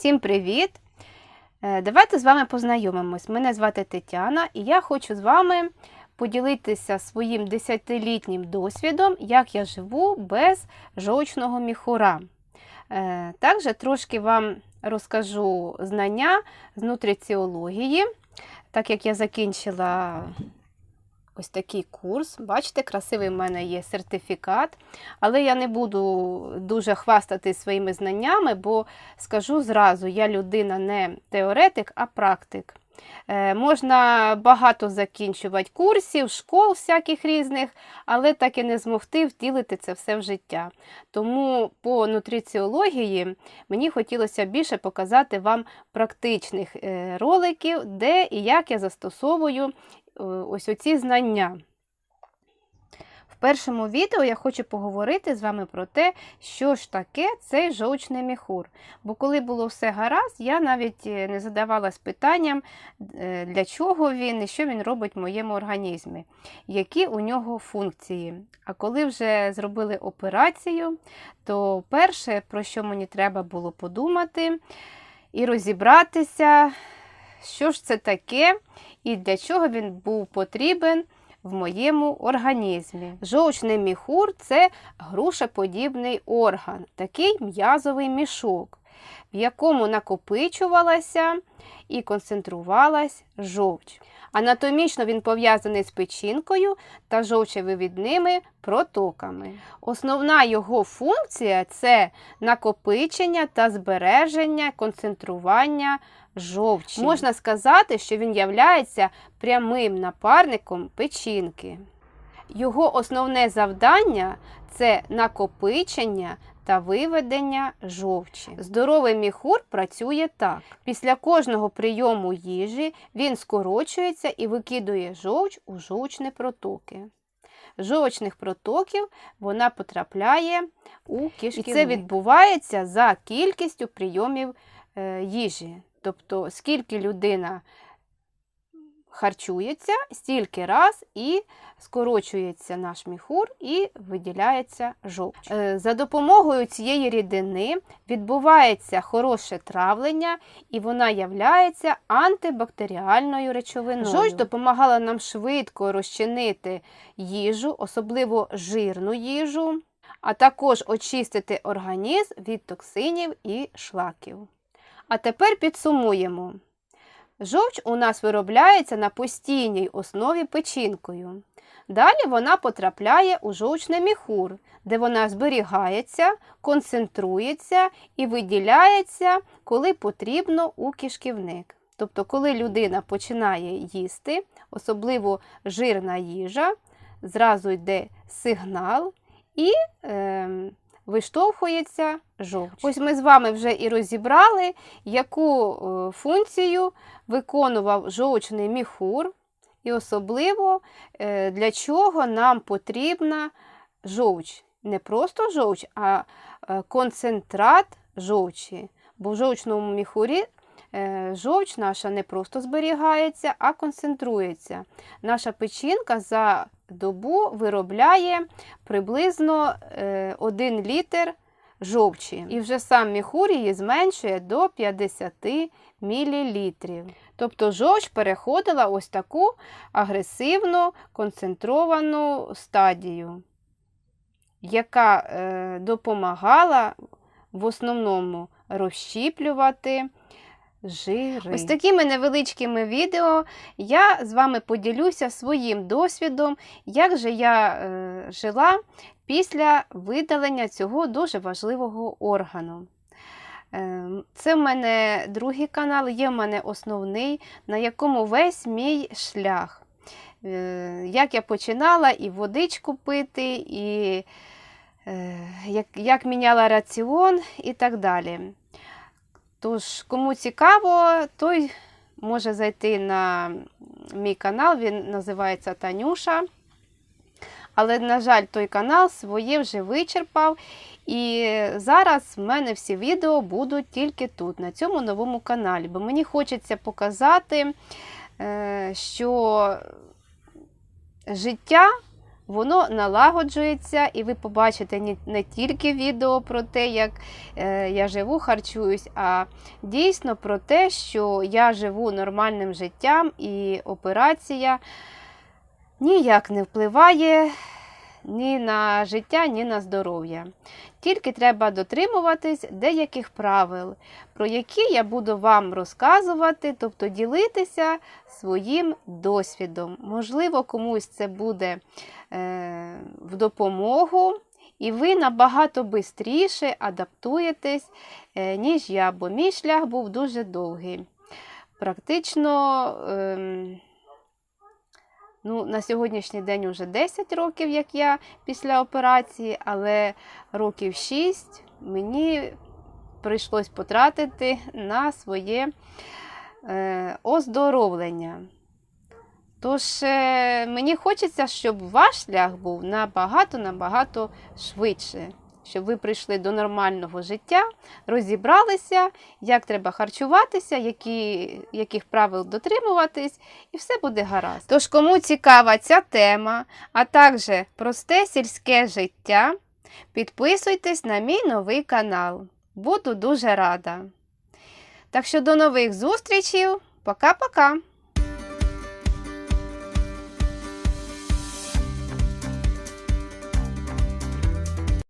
Всім привіт! Е, Давайте з вами познайомимось. Мене звати Тетяна, і я хочу з вами поділитися своїм 10-літнім досвідом, як я живу без жовчного міхура. Е, Також трошки вам розкажу знання з нутриціології, так як я закінчила ось такий курс. Бачите, красивий в мене є сертифікат. Але я не буду дуже хвастати своїми знаннями, бо скажу зразу, я людина не теоретик, а практик. Е, можна багато закінчувати курсів, школ всяких різних, але так і не змогти втілити це все в життя. Тому по нутриціології мені хотілося більше показати вам практичних е, роликів, де і як я застосовую ось оці знання. В першому відео я хочу поговорити з вами про те, що ж таке цей жовчний міхур. Бо коли було все гаразд, я навіть е, не задавалась питанням, е, для чого він і що він робить в моєму організмі, які у нього функції. А коли вже зробили операцію, то перше, про що мені треба було подумати і розібратися, що ж це таке і для чого він був потрібен в моєму організмі. Жовчний міхур це грушеподібний орган, такий м'язовий мішок, в якому накопичувалася і концентрувалась жовч. Анатомічно він пов'язаний з печінкою та жовчевивідними протоками. Основна його функція це накопичення та збереження, концентрування жовчі. Можна сказати, що він являється прямим напарником печінки. Його основне завдання це накопичення та виведення жовчі. Здоровий міхур працює так. Після кожного прийому їжі він скорочується і викидує жовч у жовчні протоки. Жовчних протоків вона потрапляє у кишківник. І це відбувається за кількістю прийомів е, їжі. Тобто, скільки людина харчується, стільки раз і скорочується наш міхур і виділяється жовч. Е, За допомогою цієї рідини відбувається хороше травлення, і вона являється антибактеріальною речовиною. Жовч допомагала нам швидко розчинити їжу, особливо жирну їжу, а також очистити організм від токсинів і шлаків. А тепер підсумуємо. Жовч у нас виробляється на постійній основі печінкою. Далі вона потрапляє у жовчний міхур, де вона зберігається, концентрується і виділяється, коли потрібно у кишківник. Тобто, коли людина починає їсти, особливо жирна їжа, зразу йде сигнал і е, виштовхується жовч. Ось ми з вами вже і розібрали, яку е, функцію виконував жовчний міхур, і особливо е, для чого нам потрібна жовч. Не просто жовч, а е, концентрат жовчі. Бо в жовчному міхурі жовч наша не просто зберігається, а концентрується. Наша печінка за добу виробляє приблизно 1 літр жовчі. І вже сам міхур її зменшує до 50 мл. Тобто жовч переходила ось таку агресивну концентровану стадію, яка е, допомагала в основному розщіплювати жири. Ось такими невеличкими відео я з вами поділюся своїм досвідом, як же я е, жила після видалення цього дуже важливого органу. Е, Це в мене другий канал, є в мене основний, на якому весь мій шлях. Е, Як я починала і водичку пити, і е, як, як міняла раціон і так далі. Тож, кому цікаво, той може зайти на мій канал, він називається Танюша. Але, на жаль, той канал своє вже вичерпав. І зараз в мене всі відео будуть тільки тут, на цьому новому каналі. Бо мені хочеться показати, е, що життя воно налагоджується, і ви побачите не, тільки відео про те, як е, я живу, харчуюсь, а дійсно про те, що я живу нормальним життям і операція ніяк не впливає ні на життя, ні на здоров'я. Тільки треба дотримуватись деяких правил, про які я буду вам розказувати, тобто ділитися своїм досвідом. Можливо, комусь це буде е, в допомогу, і ви набагато швидше адаптуєтесь, е, ніж я, бо мій шлях був дуже довгий. Практично. Е, Ну, на сьогоднішній день вже 10 років, як я після операції, але років 6 мені прийшлось потратити на своє е, оздоровлення. Тож е, мені хочеться, щоб ваш шлях був набагато-набагато швидше, щоб ви прийшли до нормального життя, розібралися, як треба харчуватися, які, яких правил дотримуватись, і все буде гаразд. Тож, кому цікава ця тема, а також просте сільське життя, підписуйтесь на мій новий канал. Буду дуже рада. Так що до нових зустрічей. Пока-пока!